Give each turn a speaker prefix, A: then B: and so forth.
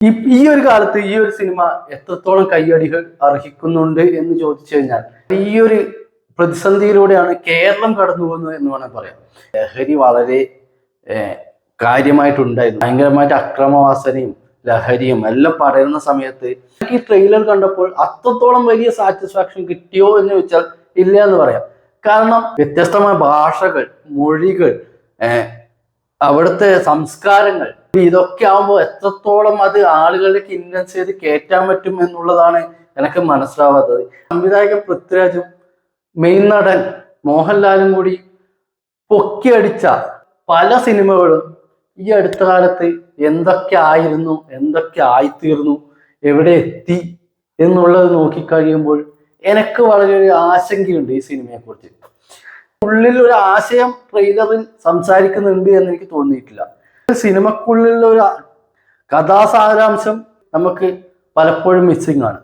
A: ഈ ഒരു കാലത്ത് ഈ ഒരു സിനിമ എത്രത്തോളം കയ്യടികൾ അർഹിക്കുന്നുണ്ട് എന്ന് ചോദിച്ചു കഴിഞ്ഞാൽ ഈ ഒരു പ്രതിസന്ധിയിലൂടെയാണ് കേരളം കടന്നു പോകുന്നത് എന്ന് വേണമെങ്കിൽ പറയാം ലഹരി വളരെ കാര്യമായിട്ടുണ്ടായിരുന്നു. ഭയങ്കരമായിട്ട് അക്രമവാസനയും ലഹരിയും എല്ലാം പടരുന്ന സമയത്ത് ഈ ട്രെയിലർ കണ്ടപ്പോൾ അത്രത്തോളം വലിയ സാറ്റിസ്ഫാക്ഷൻ കിട്ടിയോ എന്ന് ചോദിച്ചാൽ ഇല്ല എന്ന് പറയാം. കാരണം വ്യത്യസ്തമായ ഭാഷകൾ മൊഴികൾ അവിടുത്തെ സംസ്കാരങ്ങൾ ഇതൊക്കെ ആവുമ്പോൾ എത്രത്തോളം അത് ആളുകളിലേക്ക് ഇൻവെൻസ് ചെയ്ത് കയറ്റാൻ പറ്റും എന്നുള്ളതാണ് എനിക്ക് മനസ്സിലാവാത്തത്. സംവിധായകൻ പൃഥ്വിരാജും മെയിൻ നടൻ മോഹൻലാലും കൂടി പൊക്കിയടിച്ച പല സിനിമകളും ഈ അടുത്ത കാലത്ത് എന്തൊക്കെ ആയിരുന്നു എന്തൊക്കെ ആയിത്തീർന്നു എവിടെ എത്തി എന്നുള്ളത് നോക്കിക്കഴിയുമ്പോൾ എനിക്ക് വളരെ ഒരു ആശങ്കയുണ്ട് ഈ സിനിമയെ കുറിച്ച്. ഉള്ളിൽ ഒരു ആശയം ട്രെയിലറിൽ സംസാരിക്കുന്നുണ്ട് എന്ന് എനിക്ക് തോന്നിയിട്ടില്ല. സിനിമക്കുള്ളിലുള്ള ഒരു കഥാസാരാംശം നമുക്ക് പലപ്പോഴും മിസ്സിംഗ് ആണ്.